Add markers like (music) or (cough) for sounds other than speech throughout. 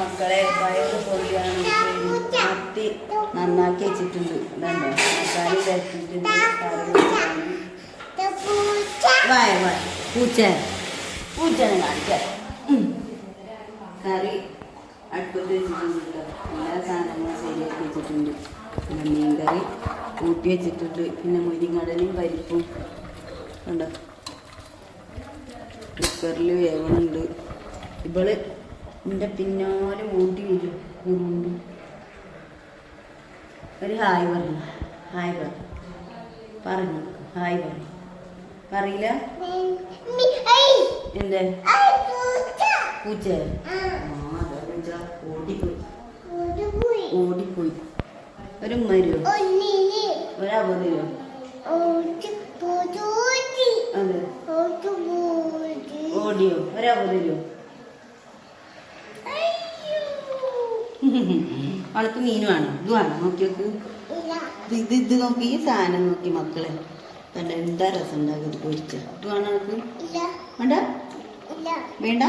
മക്കളെ പയറ് പൊടിയാണ് മത്തി നന്നാക്കി വെച്ചിട്ടുണ്ട്. വായ വായ. പൂച്ച. പൂച്ചനെ കാണിക്കാം. കറി അടുപ്പത്ത് എല്ലാ സാധനങ്ങളും ശരിയാക്കി വെച്ചിട്ടുണ്ട്. പിന്നെ മീൻ കൂട്ടി പിന്നെ മുരിങ്ങടലും പരിപ്പും. ഉണ്ടോ കുക്കറിൽ വേവണുണ്ട്. ഇവൾ എന്റെ പിന്നാലെ ഓടി വരും. കുറുമ്പ് ഒരു ഹായ് പറഞ്ഞു. ഹായ് പറഞ്ഞു പറഞ്ഞു. ഹായ് പറഞ്ഞു. പറയില്ല? എന്തേ? പൂച്ച. ഓടിപ്പോയി. ഓടിപ്പോയി. ഒരു മരുവോ ഒരവധിയോ അതെ. ഓടിയോ. ഒരവധിയോ (laughs) അവൾക്ക് മീൻ വേണം. ഇത് വേണം. നോക്കി നോക്കൂ ഇത് ഇത് നോക്കി. ഈ സാധനം നോക്കി മക്കളെ. കണ്ട എന്താ രസം ഉണ്ടാക്കി പൊരിച്ച. ഇത് വേണം അവൾക്ക് വേണ്ട? വേണ്ട?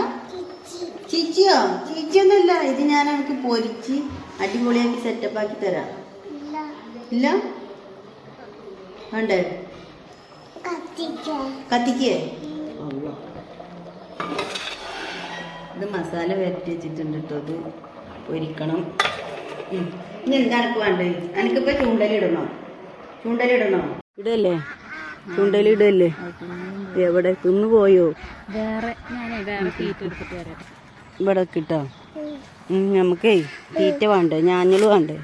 ചീച്ചിയോ? ചീച്ചിയൊന്നുമില്ല. ഇത് ഞാൻ അവൾക്ക് പൊരിച്ച് അടിപൊളിയാക്കി സെറ്റപ്പ് ആക്കി തരാം. ഇല്ല. വേണ്ടേ? കത്തിക്കേ. ഇത് മസാല വരട്ടി വെച്ചിട്ടുണ്ട് കേട്ടോ ഇത്. പൊരിക്കണം. ഉം. ഇനി എന്താ എനിക്ക് വേണ്ടത്? എനിക്കിപ്പോ ചൂണ്ടലിടണോ ചൂണ്ടലിടണോ ഇടല്ലേ? ചൂണ്ടലിടല്ലേ എവിടെ? തിന്നു പോയോ? വേറെ ഇവിടെ കിട്ടോ നമുക്കേ തീറ്റ വേണ്ടേ? ഞാഞ്ഞൾ വേണ്ടേ?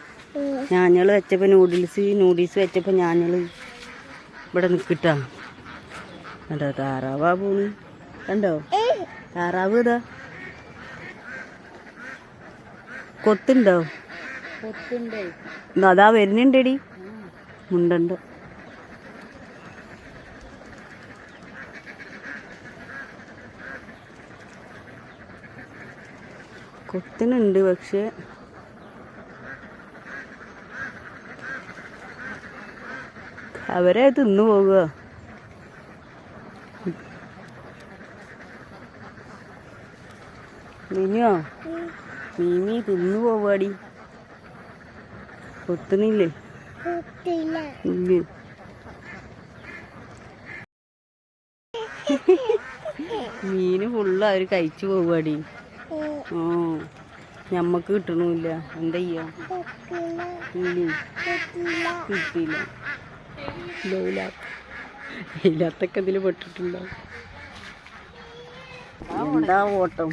ഞാഞ്ഞൾ വെച്ചപ്പോ നൂഡിൽസ് നൂഡിൽസ് വെച്ചപ്പോ ഞാഞ്ഞൾ ഇവിടെ നിൽക്കിട്ടാ കണ്ടോ താറാവാ പോണ്. കണ്ടോ? താറാവ് ഇതാ. കൊത്തുണ്ടോ? അതാ വരുന്നുണ്ടടി. മുണ്ടുണ്ട്. കൊത്തിനുണ്ട് പക്ഷെ. അവരെ തിന്നു പോകുക മിനിയോ മീമി തിന്നു പോവാടി. കൊത്തുന്നില്ലേ? ഇല്ല. മീന് ഫുള്ള് അവർ കഴിച്ചു പോവാടി. ഓ ഞമ്മക്ക് കിട്ടണില്ല. എന്താ ചെയ്യാ? കിട്ടിയില്ല ഇല്ലാത്തൊക്കെ ഇതിൽ പെട്ടിട്ടുണ്ടാവും എന്താ ഓട്ടം?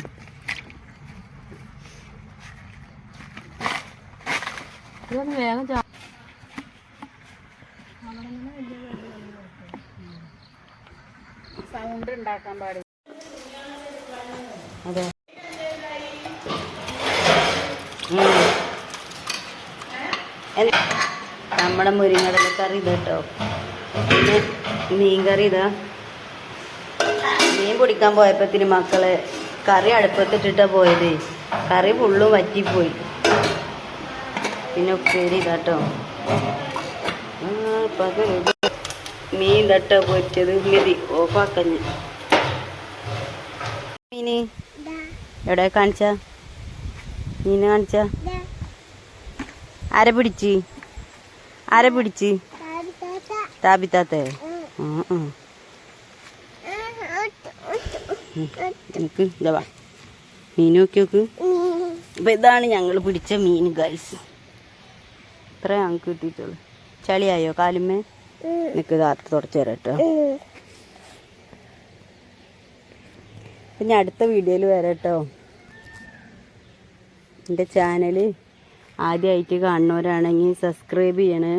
ഇതൊന്ന് വേഗം ചാ സൗണ്ട് ഉണ്ടാക്കാൻ പാടില്ല അതെ. നമ്മുടെ മുരിങ്ങടല കറി ഇത് കേട്ടോ. പിന്നെ മീൻ കറി ഇതാ. മീൻ പൊടിക്കാൻ പോയപ്പത്തിന് മക്കൾ കറി അടുപ്പത്തിട്ടിട്ടാ പോയത്. കറി ഫുള്ളും വറ്റിപ്പോയി. പിന്നെ ഉപ്പേരി ഇതാട്ടോ. പകൽ. മീൻ തട്ട പൊരിച്ചത്. മതി ഓഫാക്കഞ്ഞ് മീന്? എവിടെ കാണിച്ച? മീന് കാണിച്ച? ആരെ പിടിച്ച്? ആരെ പിടിച്ച്? താപിത്താത്തെ എനിക്ക് ഇതാ മീൻ നോക്കി നോക്ക്. അപ്പൊ ഇതാണ് ഞങ്ങൾ പിടിച്ച മീൻ ഗൈസ്. ഇത്ര ഞങ്ങൾക്ക് കിട്ടിയിട്ടുള്ളു. ചളിയായോ കാലുമേ നിക്ക് രാത്രി തുടച്ചു തരാം ഞാൻ അടുത്ത വീഡിയോയിൽ വരാം കേട്ടോ. എന്റെ ചാനൽ ആദ്യമായിട്ട് കാണുന്നവരാണെങ്കിൽ സബ്സ്ക്രൈബ് ചെയ്യണേ.